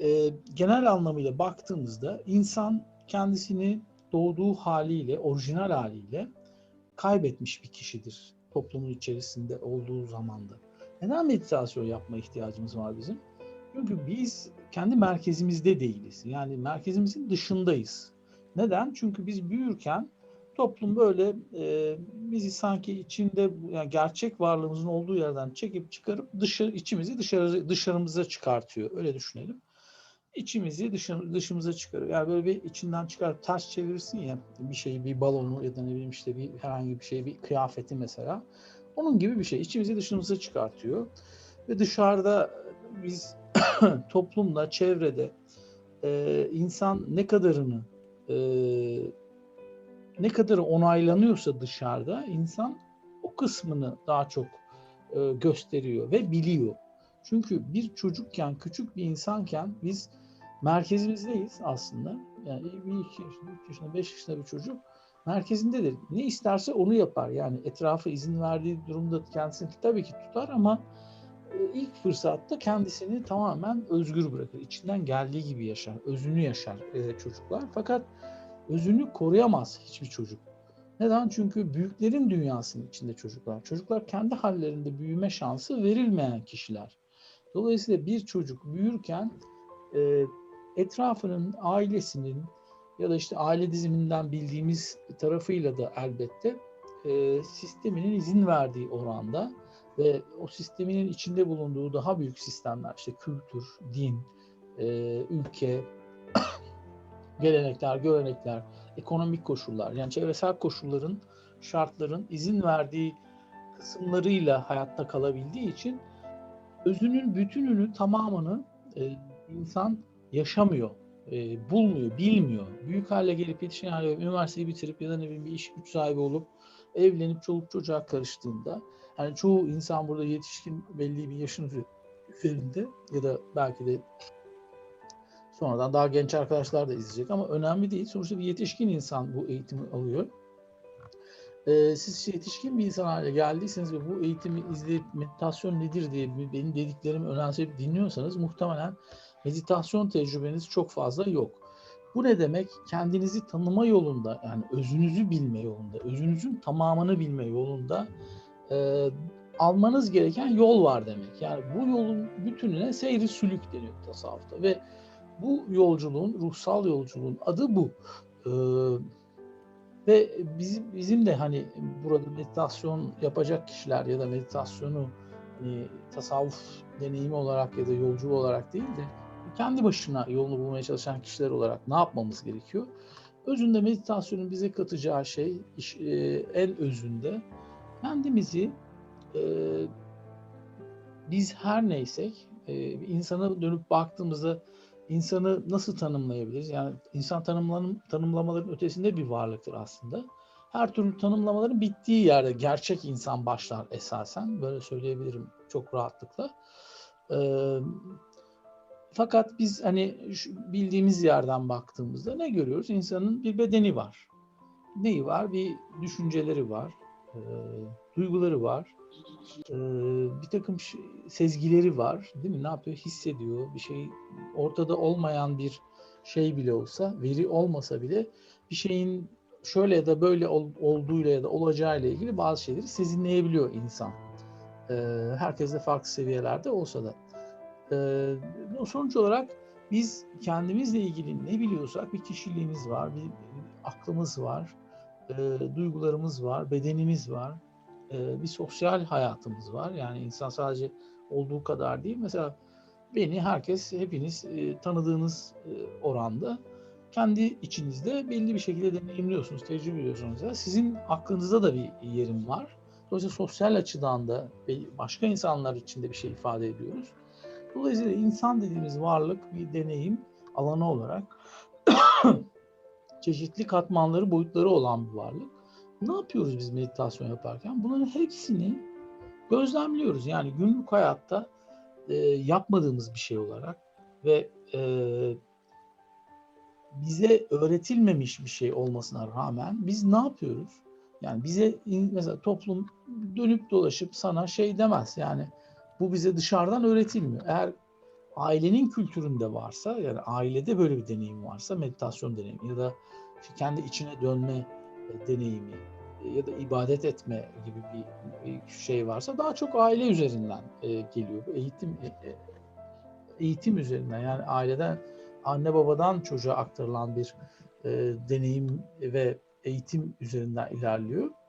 e, genel anlamıyla baktığımızda insan kendisini doğduğu haliyle, orijinal haliyle kaybetmiş bir kişidir toplumun içerisinde olduğu zamanda. Neden meditasyon yapma ihtiyacımız var bizim? Çünkü biz kendi merkezimizde değiliz. Yani merkezimizin dışındayız. Neden? Çünkü biz büyürken toplum böyle e, bizi sanki içinde yani gerçek varlığımızın olduğu yerden çekip çıkarıp dışarı içimizi dışarı dışarımıza çıkartıyor. Öyle düşünelim. İçimizi dışarı, dışımıza çıkarıyor. Yani böyle bir içinden çıkarıp ters çevirirsin ya bir şeyi, bir balonu ya da ne bileyim işte bir herhangi bir şey, bir kıyafeti mesela. Onun gibi bir şey. İçimizi dışımıza çıkartıyor. Ve dışarıda biz toplumda, çevrede e, insan ne kadarını e, ne kadarı onaylanıyorsa dışarıda insan o kısmını daha çok e, gösteriyor ve biliyor. Çünkü bir çocukken, küçük bir insanken biz merkezimizdeyiz aslında. Yani bir iki yaşında, üç yaşında, beş yaşında bir çocuk merkezindedir. Ne isterse onu yapar. Yani etrafı izin verdiği durumda kendisini tabii ki tutar ama ilk fırsatta kendisini tamamen özgür bırakır. İçinden geldiği gibi yaşar, özünü yaşar çocuklar. Fakat özünü koruyamaz hiçbir çocuk. Neden? Çünkü büyüklerin dünyasının içinde çocuklar. Çocuklar kendi hallerinde büyüme şansı verilmeyen kişiler. Dolayısıyla bir çocuk büyürken e, etrafının, ailesinin ya da işte aile diziminden bildiğimiz tarafıyla da elbette e, sisteminin izin verdiği oranda ve o sisteminin içinde bulunduğu daha büyük sistemler işte kültür, din, e, ülke, gelenekler, görenekler, ekonomik koşullar yani çevresel koşulların, şartların izin verdiği kısımlarıyla hayatta kalabildiği için özünün bütününü, tamamını e, insan yaşamıyor, e, bulmuyor, bilmiyor. Büyük hale gelip yetişkin hale üniversiteyi bitirip ya da ne bileyim bir iş güç sahibi olup evlenip çoluk çocuğa karıştığında yani çoğu insan burada yetişkin belli bir yaşın üzerinde ya da belki de sonradan daha genç arkadaşlar da izleyecek ama önemli değil. Sonuçta bir yetişkin insan bu eğitimi alıyor. Ee, siz yetişkin bir insan haline geldiyseniz ve bu eğitimi izleyip meditasyon nedir diye benim dediklerimi önemseyip dinliyorsanız muhtemelen meditasyon tecrübeniz çok fazla yok. Bu ne demek? Kendinizi tanıma yolunda yani özünüzü bilme yolunda, özünüzün tamamını bilme yolunda e, almanız gereken yol var demek. Yani bu yolun bütününe seyri sülük deniyor tasavvufta ve bu yolculuğun, ruhsal yolculuğun adı bu. Ee, ve bizim bizim de hani burada meditasyon yapacak kişiler ya da meditasyonu hani, tasavvuf deneyimi olarak ya da yolcu olarak değil de kendi başına yolunu bulmaya çalışan kişiler olarak ne yapmamız gerekiyor? Özünde meditasyonun bize katacağı şey iş, e, en özünde kendimizi e, biz her neysek e, insana dönüp baktığımızda insanı nasıl tanımlayabiliriz? Yani insan tanımlanım, tanımlamaların ötesinde bir varlıktır aslında. Her türlü tanımlamaların bittiği yerde gerçek insan başlar esasen. Böyle söyleyebilirim çok rahatlıkla. Ee, fakat biz hani bildiğimiz yerden baktığımızda ne görüyoruz? İnsanın bir bedeni var. Neyi var? Bir düşünceleri var, e, duyguları var, e, bir takım sezgileri var, değil mi? Ne yapıyor? Hissediyor. Bir şey ortada olmayan bir şey bile olsa, veri olmasa bile bir şeyin şöyle ya da böyle ol, olduğuyla ya da olacağıyla ilgili bazı şeyleri sezinleyebiliyor insan. E, herkes de farklı seviyelerde olsa da. Sonuç olarak biz kendimizle ilgili ne biliyorsak bir kişiliğimiz var, bir, aklımız var, duygularımız var, bedenimiz var, bir sosyal hayatımız var. Yani insan sadece olduğu kadar değil. Mesela beni herkes, hepiniz tanıdığınız oranda kendi içinizde belli bir şekilde deneyimliyorsunuz, tecrübe ediyorsunuz. Ya. Sizin aklınızda da bir yerim var. Dolayısıyla sosyal açıdan da başka insanlar için de bir şey ifade ediyoruz. Dolayısıyla insan dediğimiz varlık bir deneyim alanı olarak çeşitli katmanları, boyutları olan bir varlık. Ne yapıyoruz biz meditasyon yaparken? Bunların hepsini gözlemliyoruz. Yani günlük hayatta e, yapmadığımız bir şey olarak ve e, bize öğretilmemiş bir şey olmasına rağmen biz ne yapıyoruz? Yani bize mesela toplum dönüp dolaşıp sana şey demez. Yani bu bize dışarıdan öğretilmiyor. Eğer ailenin kültüründe varsa yani ailede böyle bir deneyim varsa meditasyon deneyimi ya da işte kendi içine dönme e, deneyimi ya da ibadet etme gibi bir, şey varsa daha çok aile üzerinden e, geliyor. Eğitim e, eğitim üzerinden yani aileden anne babadan çocuğa aktarılan bir deneyim ve eğitim üzerinden ilerliyor.